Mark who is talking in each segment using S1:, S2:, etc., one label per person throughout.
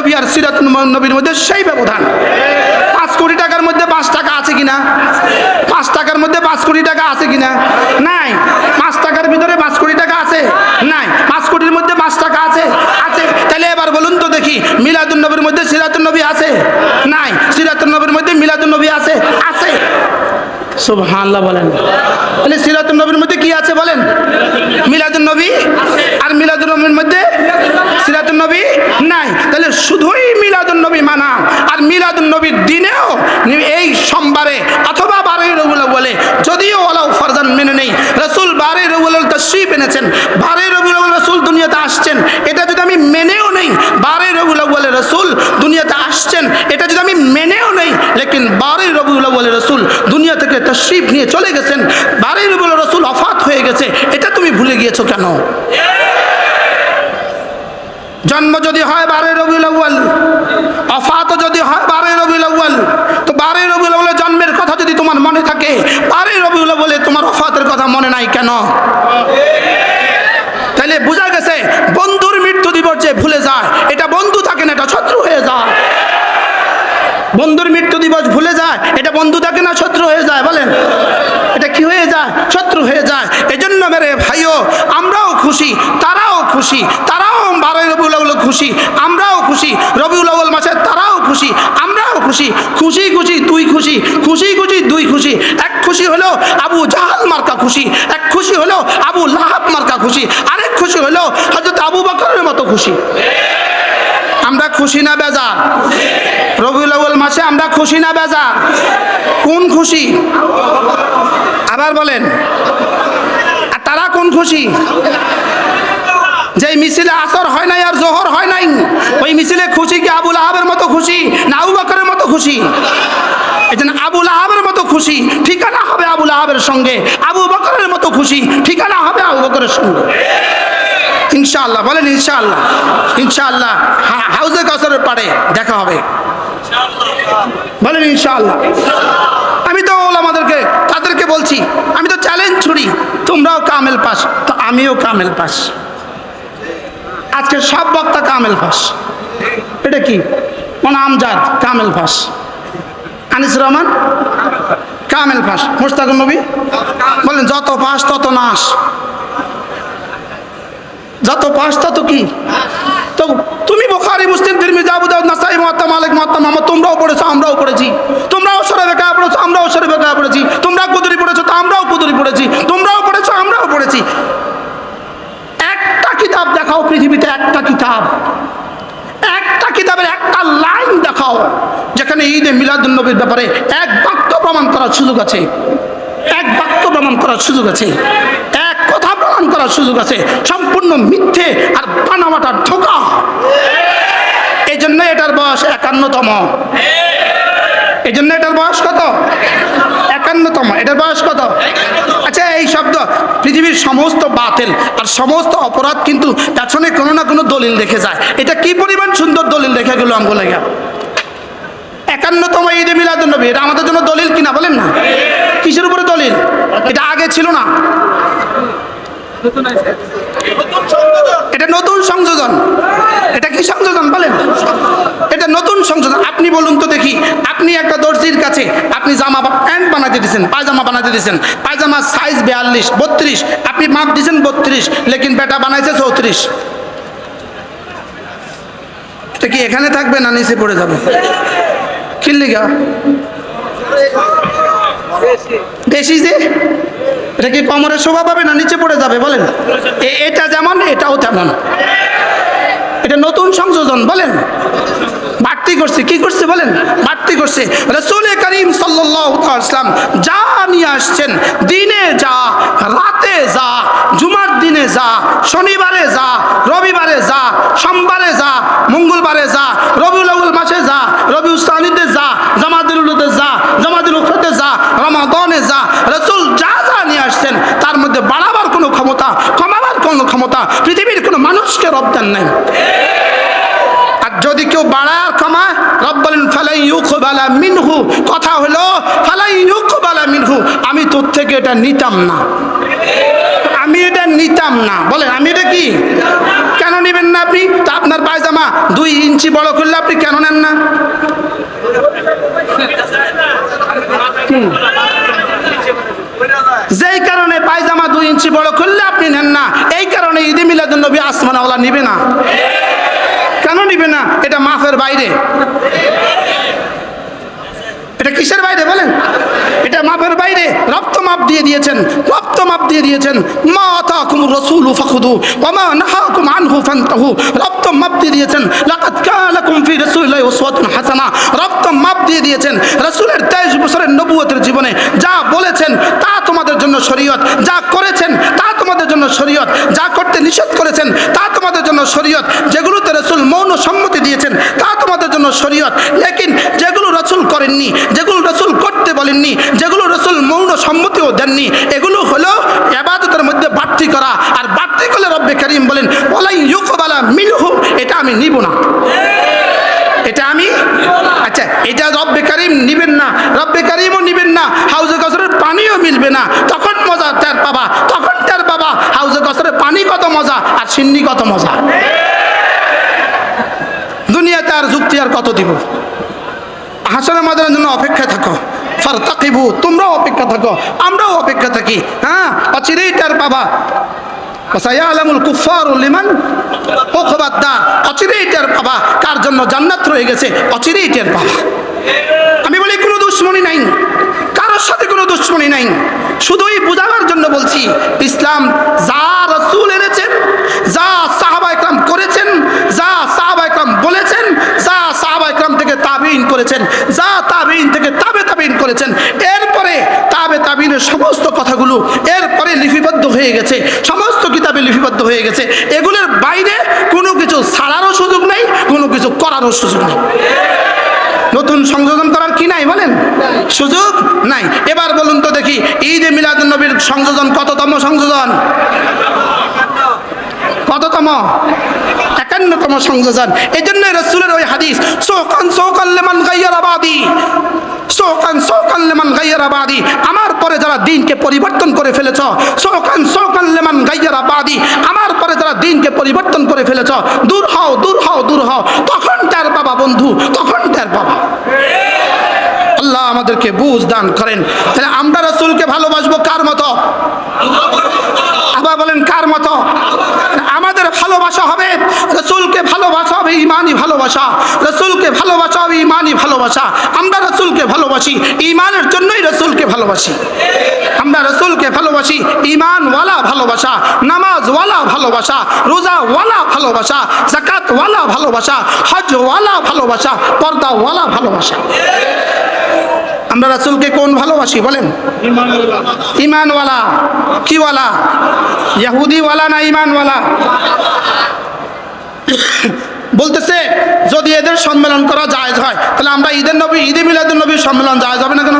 S1: নবী আর সিরাত নবীর মধ্যে সেই ব্যবধান। পাঁচ কোটি টাকার মধ্যে পাঁচ টাকা আছে কিনা? পাঁচ টাকার মধ্যে পাঁচ কোটি টাকা আছে কিনা? নাই। পাঁচ টাকার ভিতরে পাঁচ কোটি টাকা আছে? নাই। পাঁচ কোটির মধ্যে পাঁচ টাকা আছে? আছে। তাহলে এবার বলুন তো দেখি, মিলাদুন নবীর মধ্যে সিরাতুন নবী আছে? নাই। সিরাতুন নবীর মধ্যে মিলাদুন নবী আছে? আছে। সুবহানাল্লাহ বলেন। তাহলে সিরাতুন নবীর মধ্যে কি আছে বলেন? মিলাদুল নবী? আর মিলাদুন নবীর মধ্যে সিরাতুন নবী নাই তাহলে শুধুই মিলাদুন নবী মানা, আর মিলাদুন নবীর দিনেও এই সোমবারে অথবা বারোই রবিউল বলে, যদিও ওলাও ফরজান মেনে নেই, রসুল বারোই রবিউল তশ্রিফ এনেছেন, বারোই রবিউল রসুল দুনিয়াতে আসছেন, এটা যদি আমি মেনেও নেই বারে রবিউল বলে রসুল দুনিয়াতে আসছেন, এটা যদি আমি মেনেও নেই, লেকিন বারোই রবিউল বলে রসুল দুনিয়া থেকে তশ্রিফ নিয়ে চলে গেছেন, বারোই রবুল রসুল অফাত হয়ে গেছে, এটা তুমি ভুলে গিয়েছো কেন? জন্ম যদি হয় বারে রবিউল আউ্য়াল অফাতও যদি হয় বারোই রবিউল আউ্য়াল, তো বারোই রবিউল আউ্য়ালে জন্মের কথা যদি তোমার মনে থাকে, বারোই রবিউল বলে তোমার অফাতের কথা মনে নাই কেন? তাহলে বোঝা গেছে, বন্ধুর মৃত্যু দিবস যে ভুলে যায়, এটা বন্ধু থাকে না, এটা শত্রু হয়ে যায়। বন্ধুর মৃত্যু দিবস ভুলে যায়, এটা বন্ধু থাকে না, শত্রু হয়ে যায়, বলেন। এটা কি হয়ে যায়? শত্রু হয়ে যায়। এজন্য মেরে ভাইও, আমরাও খুশি, তারাও খুশি, তারাও বারোই রবিউল আউ্ল খুশি, আমরাও খুশি। রবিউল আউ্ল মাসে তারাও খুশি, আমরাও খুশি। খুশি খুশি তুই খুশি খুশি খুশি দুই খুশি। এক খুশি হলো আবু জাহাল মার্কা খুশি, এক খুশি হলো আবু লাহাব মার্কা খুশি, আরেক খুশি হলো হজরত আবু বকরের মতো খুশি। আমরা খুশি না বেজার? রবিউল আউ্ল মাসে আমরা খুশি না বেজার? কোন খুশি? আবার বলেন তারা কোন খুশি? যে মিছিলে আসর হয় নাই আর জোহর হয় নাই, ওই মিছিলে খুশি কি আবুল আহাবের মতো খুশি না আবু বকরের মতো খুশি? এই জন্য আবুল আহাবের মতো খুশি, ঠিকানা হবে আবুল আহাবের সঙ্গে। আবু বকরের মতো খুশি, ঠিকানা হবে আবু বকরের সঙ্গে। ইনশাআল্লাহ, বলেন ইনশাআল্লাহ ইনশাআল্লাহ হাউজে কাউসারের পাড়ে দেখা হবে। বলেন ইনশাআল্লাহ। আমি তো আমাদেরকে তাদেরকে বলছি, আমি তো চ্যালেঞ্জ ছুড়ি, তোমরাও কামেল পাস, তো আমিও কামেল পাস। আজকে সব বক্তা কামেল পাস এটা কি? মানে আমজাদ, কামেল পাস আনিস রহমান, কামেল পাস মুস্তাকুর নবী? বলেন যত ফাঁস তত নাশ। যত পাস তত কি? তো তুমি বোখারি, মুসলিম, তিরমিজি, আবু দাউদ, নাসাই মহাত্মা মালিক, মুয়াত্তা মাহমুদ তোমরাও পড়েছো, আমরাও পড়েছি। তোমরাও সরে বেকা পড়েছো, আমরাও সরে বেকা পড়েছি। তোমরা কুদুরি পড়েছো, তো আমরাও কুদুরি পড়েছি। তোমরাও পড়েছো আমরাও পড়েছি একটা কিতাব দেখাও পৃথিবীতে একটা কিতাব। একটা কিতাবের একটা লাইন দেখাও, যেখানে ঈদে মিলাদুল নবীর ব্যাপারে এক বাক্য প্রমাণ করার সুযোগ আছে। এক বাক্য প্রমাণ করার সুযোগ আছে। এক কথা প্রমাণ করার সুযোগ আছে। সম্পূর্ণ মিথ্যে আর বানামাটার ঠোকা এই জন্য এটার বয়স একান্নতম। এই জন্য এটার বয়স কত? একান্নতম। এটার বয়স কত? আচ্ছা এই শব্দ পৃথিবীর সমস্ত বাতিল সমস্ত অপরাধ কিন্তু পেছনে কোনো না কোনো দলিল রেখে যায়। এটা কি পরিমাণ সুন্দর দলিল রেখে গেল আমগো লেগা একান্নতম ঈদে মিলাদ নবী এটা আমাদের জন্য দলিল কিনা বলেন না? কিসের উপরে দলিল? এটা আগে ছিল না। এটা নতুন সংযোজন এটা কি সংযোজন বলেন? এটা নতুন সংযোজন। আপনি বলুন তো দেখি, আপনি একটা দর্জির কাছে আপনি জামা প্যান্ট বানাতে দিয়েছেন, পায়জামা বানাতে দিয়েছেন। পায়জামার সাইজ বিয়াল্লিশ, বত্রিশ, আপনি মাপ দিয়েছেন বত্রিশ, লেকিন বেটা বানাইছে চৌত্রিশ। এটা কি এখানে থাকবে না নিচে পড়ে যাবে? কিল্লিগা বেশি যে? এটা কি কমরে শোভা পাবে না নিচে পড়ে যাবে বলেন? এটা যেমন, এটাও তেমন। এটা নতুন সংযোজন, বলেন। বাড়তি করছে, কি করছে বলেন? বাড়তি করছে। রসুল করিম সাল্লাম যা নিয়ে আসছেন, দিনে যা, রাতে যা, জুমার দিনে যা, শনিবারে যা, রবিবারে যা, সোমবারে যা, মঙ্গলবারে যা, রবিউল মাসে যা রবি উস্তানিতে যা জামাতুল যা জামাতুল উখতে যা, রমাদনে যা, রসুল যা যা নিয়ে আসছেন, তার মধ্যে বাড়াবার কোনো ক্ষমতা, কমাবার কোনো ক্ষমতা, পৃথিবীর মানুষকে রপ্তান নেই। আর যদি কেউ বাড়ায় কমায়, রব বলেন, ফালাই ইউকবালা মিনহু। কথা হলো, ফালাই ইউকবালা মিনহু। আমি তোর থেকে এটা নিতাম না। আমি এটা নিতাম না। বলেন, আমি এটা কি? কেন নেবেন না আপনি? তা আপনার পায়জামা দুই ইঞ্চি বড় করলে আপনি কেন নেন না? যেই কারণে পায়জামা দুই ইঞ্চি বড় করলে আপনি নেন না, এই কারণে ঈদে মিলাদ নবী আসমানাওয়ালা নিবে না। কেন নিবে না? এটা মাফের বাইরে। এটা কিসের বাইরে বলেন? এটা মাপের বাইরে। রক্ত মাপ দিয়ে দিয়েছেন, রক্ত মাপ দিয়ে দিয়েছেন। মা রাসূল মাপ দিয়ে দিয়েছেন হাসানা। মাপ দিয়ে দিয়েছেন রাসূলের 23 বছরের জীবনে। যা বলেছেন, তা তোমাদের জন্য শরীয়ত। যা করেছেন, তা তোমাদের জন্য শরীয়ত। যা করতে নিষেধ করেছেন, তা তোমাদের জন্য শরীয়ত। যেগুলোতে রসুল মৌন সম্মতি দিয়েছেন, তা তোমাদের জন্য শরীয়ত। লেকিন যেগুলো রসুল করেননি বলেননি, যেগুলো রসুল মৌন সম্মতিও দেননি, এগুলো হলো এবাদতের মধ্যে বাড়তি করা। আর বাড়তি করলে রব্বে করিম বলেন ওলাই ইউকবালা মিলহু এটা আমি নিব না। এটা আমি আচ্ছা এটা রব্বে করিম নিবেন না, রব্বে করিমও নিবেন না, হাউজে গসরের পানিও মিলবে না। তখন মজা তার পাবা, তখন তার বাবা হাউজে গসরের পানি কত মজা, আর সিন্নি কত মজা। দুনিয়াতে আর যুক্তি আর কত দিব? হাসনের মাদানের জন্য অপেক্ষা থাকো। ফার তাকিবু তোমরাও অপেক্ষা থাকো, আমরাও অপেক্ষা থাকি। হ্যাঁ অচিরেই তার বাবা। সায়ালামুল কুফার লিমান ওখবাদ্দা অচিরেই টের পাবা কার জন্য জান্নাত রয়ে গেছে, অচিরেই টের পাবা আমি বলি, কোনো দুশ্মনী নাই। কারোর সাথে কোনো দুশ্মনী নাই। শুধুই বুঝাবার জন্য বলছি, ইসলাম যা রসুল এনেছেন, যা সাহাবা একরাম করেছেন, যা সাহাবা একরাম বলেছেন, যা সাহাবা একরাম থেকে তাবিন করেছেন, যা তাবিন থেকে তাবে করেছেন এরপরে তাবে তাবিনের সমস্ত কথাগুলো এরপরে লিপিবদ্ধ হয়ে গেছে, সমস্ত কিতাবে লিপিবদ্ধ হয়ে গেছে। এগুলোর বাইরে কোনো কিছু ছাড়ারও সুযোগ নেই, কোনো কিছু করারও সুযোগ নেই। নতুন সংযোজন করার কি নাই বলেন? সুযোগ নাই। এবার বলুন তো দেখি ঈদে মিলাদুল নবীর সংযোজন কততম সংযোজন? কততম? একান্নতম সংযোজন। এই জন্য রসুলের ওই হাদিস, সোকান সোকান লেমান গাইয়ার আবাদি। আমার পরে যারা দিনকে পরিবর্তন করে ফেলেছ সোকান সোকান লেমান গাইয়ার আবাদি আমার পরে যারা দিনকে পরিবর্তন করে ফেলেছ, দূর হও দূর হও দূর হও, তখন তার বাবা বন্ধু, তখন তার বাবা। আল্লাহ আমাদেরকে বুঝ দান করেন। তাহলে আমরা রসুলকে ভালোবাসবো কার মতো? আবার বলেন, কার মতো? আমাদের ভালোবাসা হবে, রসুলকে ভালোবাসা হবে, ইমানই ভালোবাসা। ইমানই ভালোবাসা। আমরা রসুলকে ভালোবাসি, ইমানের জন্যই রসুলকে ভালোবাসি। আমরা রসুলকে ভালোবাসি, ইমানওয়ালা ভালোবাসা, নামাজওয়ালা ভালোবাসা, রোজাওয়ালা ভালোবাসা, জাকাতওয়ালা ভালোবাসা, হজওয়ালা ভালোবাসা, পর্দাওয়ালা ভালোবাসা। আমরা রাসুলকে কোন ভালোবাসি বলেন? ইমানওয়ালা। কিওয়ালা? ইহুদিওয়ালা না ইমানওয়ালা? বলতেছে যদি এদের সম্মেলন করা জায়েজ হয়, তাহলে আমরা ঈদের নবী, ঈদে মিলাদুল নবীর সম্মেলন জায়েজ হবে না কেন?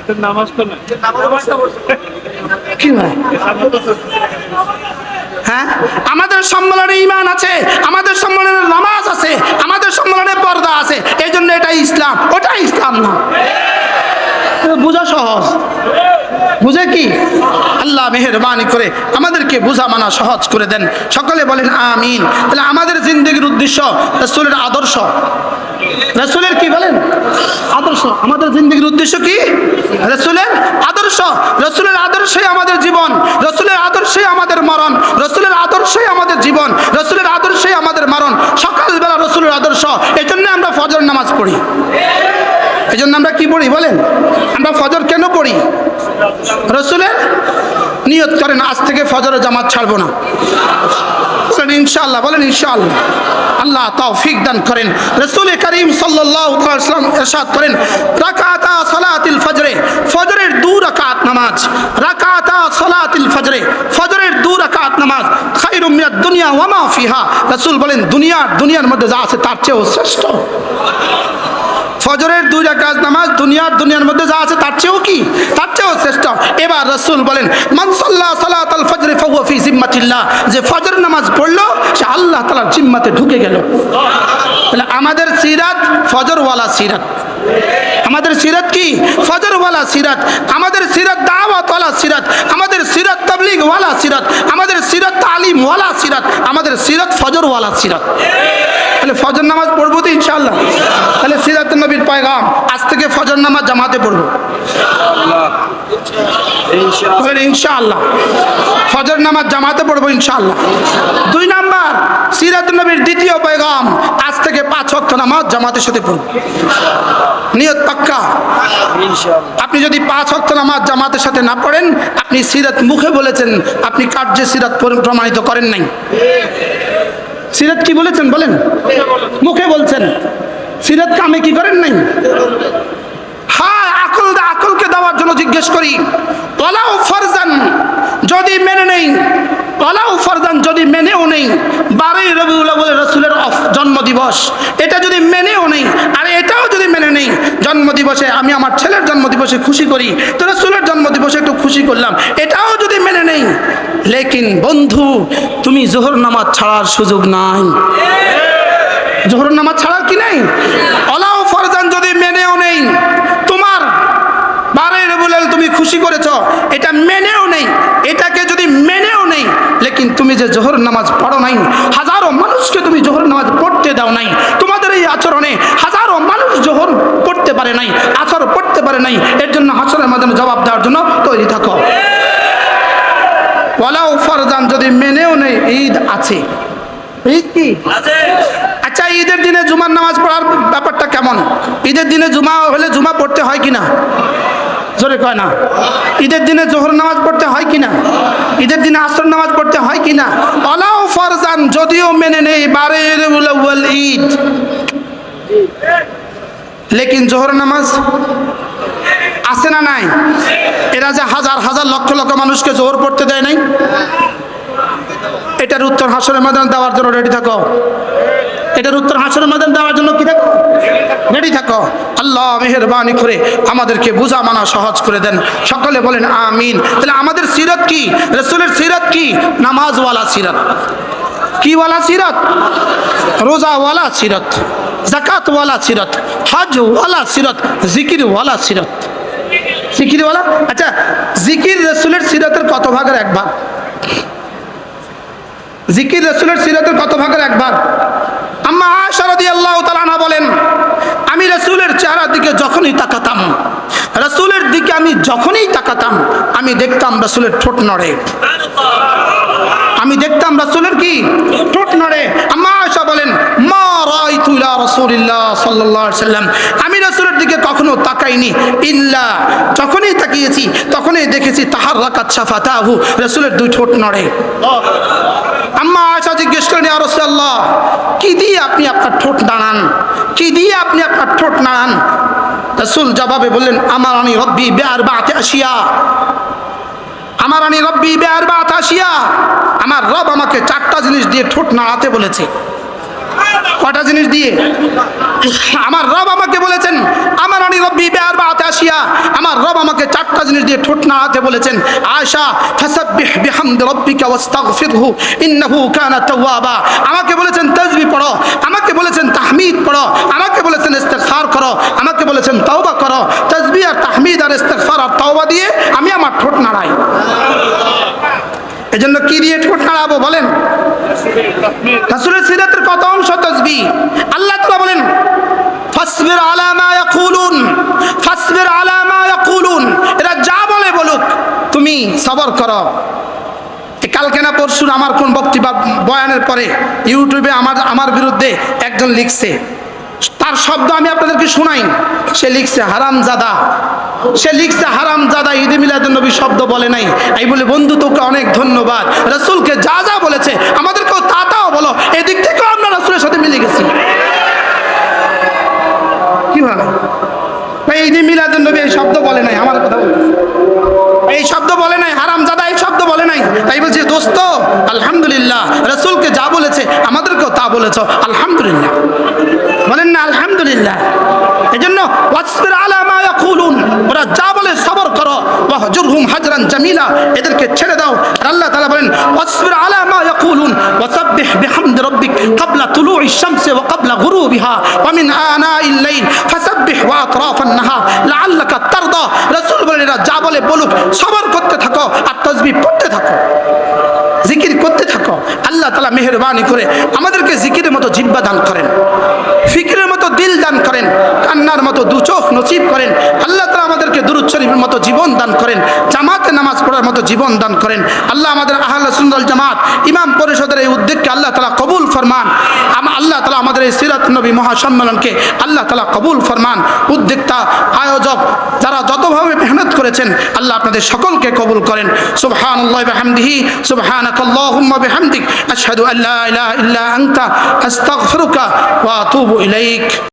S2: এটার নামাজ তো না
S1: কি হয়? আমাদের সম্মেলনে ইমান আছে, আমাদের সম্মেলনে নামাজ আছে, আমাদের সম্মেলনে পর্দা আছে এই জন্য এটা ইসলাম ওটা ইসলাম না। বোঝা সহজ। বুঝে কি? আল্লাহ মেহরবানি করে আমাদেরকে বোঝা মানা সহজ করে দেন। সকলে বলেন আমিন। তাহলে আমাদের জিন্দগির উদ্দেশ্য রসুলের আদর্শ। রসুলের কি বলেন? আদর্শ। আমাদের জিন্দগির উদ্দেশ্য কি? রসুলের আদর্শ। রসুলের আদর্শই আমাদের জীবন। রসুলের আদর্শই আমাদের মরণ। রসুলের আদর্শই আমাদের জীবন। রসুলের আদর্শই আমাদের মরণ। সকালবেলা রসুলের আদর্শ। এই জন্য আমরা ফজর নামাজ পড়ি। এই জন্য আমরা কি পড়ি বলেন? আমরা ফজর কেন পড়ি? রসুলের নিয়ত করেন, আজ থেকে ফজরের জামাত ছাড়বো না। বলেন, ইনশাআল্লাহ বলেন, ইনশাআল্লাহ। আল্লাহ তৌফিক দান করেন। রসুল করিম ওয়াসাল্লাম ইরশাদ করেন, রাকাতা সালাতিল ফজরে, ফজরের দু রাকাত নামাজ, রাকাতা সালাতিল ফজরে, ফজরের দু রাকাত নামাজ খায়রুম মিনাদ দুনিয়া ওয়া মা ফিহা। রাসূল বলেন, দুনিয়ার দুনিয়ার মধ্যে যা আছে তার চেয়েও শ্রেষ্ঠ। ফজরের দুই রাকাত নামাজ দুনিয়ার দুনিয়ার মধ্যে যা আছে তার চেয়েও কি? তার চেয়েও শ্রেষ্ঠ। এবার রসুল বলেন মানসাল্লাহ সালাত আল ফজরে ফি জিম্মাতিল্লাহ। যে ফজর নামাজ পড়ল, সে আল্লাহ তাআলার জিম্মাতে ঢুকে গেল। তাহলে আমাদের সিরাত ফজরওয়ালা সিরাত। আমাদের সিরাত কি? ফজরওয়ালা সিরাত। আমাদের সিরাত দাওয়াতওয়ালা সিরাত। আমাদের সিরাত তাবলিগওয়ালা সিরাত। আমাদের সিরাত তালিমওয়ালা সিরাত। আমাদের সিরত ফজরওয়ালা সিরত। তাহলে ফজর নামাজ পড়ব তো ইনশাল্লাহ তাহলে নবীর পয়গাম আজ থেকে ফজর নামাজ জামাতে পড়ব। ইনশাআল্লাহ। ফজর নামাজ জামাতে পড়ব ইনশাআল্লাহ। দুই নাম্বার সিরাত নবীর দ্বিতীয় পয়গাম আজ থেকে পাঁচ ওয়াক্ত নামাজ জামাতের সাথে পড়ব। নিয়ত পাক্কা। আপনি যদি পাঁচ ওয়াক্ত নামাজ জামাতের সাথে না পড়েন আপনি সিরাত মুখে বলেছেন আপনি কার্যে সিরাত পরি- প্রমাণিত করেন নাই? সিরাত কি বলেছেন বলেন? মুখে বলছেন। সিরাত কামে কি করেন নাই? হ্যাঁ আকল আকলকে দেওয়ার জন্য জিজ্ঞেস করি। ওলাও ফরজান যদি মেনে নেই ওলাও ফরজান যদি মেনেও নেই, বারোই রবিউল বলে রসুলের অফ জন্মদিবস, এটা যদি মেনেও নেই, আর এটাও যদি মেনে নেই, জন্মদিবসে আমি আমার ছেলের জন্মদিবসে খুশি করি, তো রসুলের জন্মদিবসে একটু খুশি করলাম, এটাও যদি মেনে নেই, লেকিন বন্ধু, তুমি জোহর নামাজ ছাড়ার সুযোগ নাই। জোহর নামাজ ছাড়া কি নাই অলাও ফরজান যদি মেনেও নেই তোমার বারে রবুলাল তুমি খুশি করেছ। এটা মেনেও নেই। এটাকে যদি মেনেও নেই লেকিন তুমি যে জোহর নামাজ পড়ো নাই হাজারো মানুষকে তুমি জোহর নামাজ পড়তে দাও নাই। তোমাদের এই আচরণে হাজারো মানুষ জোহর পড়তে পারে নাই আচর পড়তে পারে নাই। এর জন্য হাসরের মাধ্যমে জবাব দেওয়ার জন্য তৈরি থাকো। ওয়ালাও ফরজান যদি মেনেও নেই ঈদ আছে। ঈদ কি? আচ্ছা ঈদের দিনে জুমার নামাজ পড়ার ব্যাপারটা কেমন? ঈদের দিনে জুমা হলে জুমা পড়তে হয় কি না জোরে কয় না? ঈদের দিনে জোহর নামাজ পড়তে হয় কি না ঈদের দিনে আসর নামাজ পড়তে হয় কি না অলাও ফরজান, যদিও মেনে নেই উল ঈদ। লেকিন জোহর নামাজ আছে না নাই? এরা যে হাজার হাজার লক্ষ লক্ষ মানুষকে জোহর পড়তে দেয় নাই? এটার উত্তর হাসরের মাদান দেওয়ার জন্য রেডি থাকো। এটার উত্তর হাসরের মাদান দেওয়ার জন্য কি থাকো? রেডি থাকো। আল্লাহ মেহরবানি করে আমাদেরকে বুঝা মানা সহজ করে দেন। সকলে বলেন, আমিন। তাহলে আমাদের সিরত কি? রসুলের সিরত কি? নামাজওয়ালা সিরত। কিওয়ালা সিরত? রোজাওয়ালা সিরত। জাকাতওয়ালা সিরত। হজওয়ালা সিরত। জিকিরওয়ালা সিরত। জিকিরওয়ালা? আচ্ছা জিকির রসুলের সিরতের কত ভাগের এক ভাগ? জিকির রসুলের সিরতের কত ভাগের এক ভাগ? আম্মা আশারদি আল্লাহ তালানা বলেন, আমি রসুলের চেহারার দিকে যখনই তাকাতাম, রসুলের দিকে আমি যখনই তাকাতাম, আমি দেখতাম রসুলের ঠোঁট নড়ে। আমি দেখতাম রসুলের কি? ঠোঁট নড়ে আম্মা আশা বলেন মা রাই তুলা আমি রসুলের দিকে কখনো তাকাইনি, ইল্লা যখনই তাকিয়েছি, তখনই দেখেছি তাহার রাকাত সাফাতাহু রসুলের দুই ঠোঁট নড়ে। আম্মা আয়সা জিজ্ঞেস করেন রাসূলুল্লাহ, কি দিয়ে আপনি আপনার ঠোঁট নাড়ান? কি দিয়ে আপনি আপনার ঠোঁট নাড়ান? রাসূল জবাবে বললেন আমার আনি রব্বি বেয়ার বাতে আসিয়া আমার আনি রব্বি বেয়ার বাত আসিয়া আমার রব আমাকে চারটা জিনিস দিয়ে ঠোঁট নাড়াতে বলেছে। কটা জিনিস দিয়ে? আমার রব আমাকে বলেছেন, আমার আনি রব্বি বেয়ার বা আসিয়া। আমার রব আমাকে চারটা জিনিস দিয়ে ঠোঁট নাড়াতে বলেছেন আয়সা ফাসাব্বিহ বিহামদি রাব্বিকা ওয়াস্তাগফিরহু, ইন্নাহু কানা তাওয়াবা। আমাকে বলেছেন তাসবিহ পড়ো। আমাকে বলেছেন, তাহমিদ পড়ো। আমাকে বলেছেন, ইস্তেগফার করো। আমাকে বলেছেন, তওবা করো। তাসবিহ আর তাহমিদ আর ইস্তেগফার আর তওবা দিয়ে আমি আমার ঠোঁট নাড়াই। এজন্য কি দিয়ে ঠোঁট নাড়াবো বলেন? রাসূলের সিরাতের কত অংশ তাসবিহ? আল্লাহ তাআলা বলেন, ফাসবির আলা মা ইয়াকুলুন, ফাসবির আলা মা ইয়াকুলুন। এরা যা বলে বলুক, তুমি সবর করো। কালকে না পরশুর আমার কোন বক্তব্য বয়ানের পরে ইউটিউবে আমার আমার বিরুদ্ধে একজন লিখছে তার শব্দ আমি আপনাদেরকে শোনাই। সে লিখছে, হারামজাদা। সে লিখছে, হারামজাদা ঈদে মিলাদুন নবী শব্দ বলে নাই। এই বলে, বন্ধু, তোকে অনেক ধন্যবাদ। রসুলকে যা যা বলেছে, আমাদেরকেও তা তাও বলো। এদিক থেকেও আমরা রসুলের সাথে মিলে গেছি। কীভাবে ভাই, ঈদে মিলাদুন নবী এই শব্দ বলে নাই, আমার কথা বলছে এই শব্দ বলে নাই হারাম জাদা এই শব্দ বলে নাই। তাই বলছি, দোস্ত, আলহামদুলিল্লাহ, রসুলকে যা বলেছে, আমাদেরকেও তা বলেছ। আলহামদুলিল্লাহ। আলহামদুলিল্লাহ। এই জন্য ওরা যা বলে সবর করো। ওয়াহজুরহুম হাজরান জামিলা, এদেরকে ছেড়ে দাও। আর আল্লাহ তাআলা বলেন, ওয়াসবির আলা মা ইয়াকুলুন, ওয়াসাব্বিহ বিহামদি রাব্বিক ক্বাবলা তুলুই শামসি ওয়া ক্বাবলা গুরুবিহা ওয়া মিন আনাইল লাইল ফাসাব্বিহ ওয়া আতরাফান নাহার, লাআল্লাকা তারদা। রাসূল বলেন যা বলে বলুক, সবর করতে থাকো আর তাসবিহ পড়তে থাকো। জিকির করতে থাকো। আল্লাহ তালা মেহরবানি করে আমাদেরকে জিকিরের মতো জিব্বা দান করেন। ফিকিরের মতো দিল দান করেন। কান্নার মতো দু চোখ নসিব করেন। আল্লাহ আমাদেরকে দুরুদ শরীফের মতো জীবন দান করেন, জামাতে নামাজ পড়ার মতো জীবন দান করেন। আল্লাহ আমাদের আহ্লা সুন্দর জামাত, ইমাম পরিষদের এই উদ্যোগকে আল্লাহ তালা কবুল ফরমান। আল্লাহ তালা আমাদের এই সিরাত নবী মহাসম্মেলনকে আল্লাহ তালা কবুল ফরমান। উদ্যোক্তা, আয়োজক যারা যতভাবে মেহনত করেছেন, আল্লাহ আপনাদের সকলকে কবুল করেন। সুবহান আল্লাহ বিহামদিহি সুবহানাক আল্লাহুম্মা বিহামদিক, আশহাদু ইল্লা আনতা, আস্তাগফিরুকা ওয়া আতুবু ইলাইক।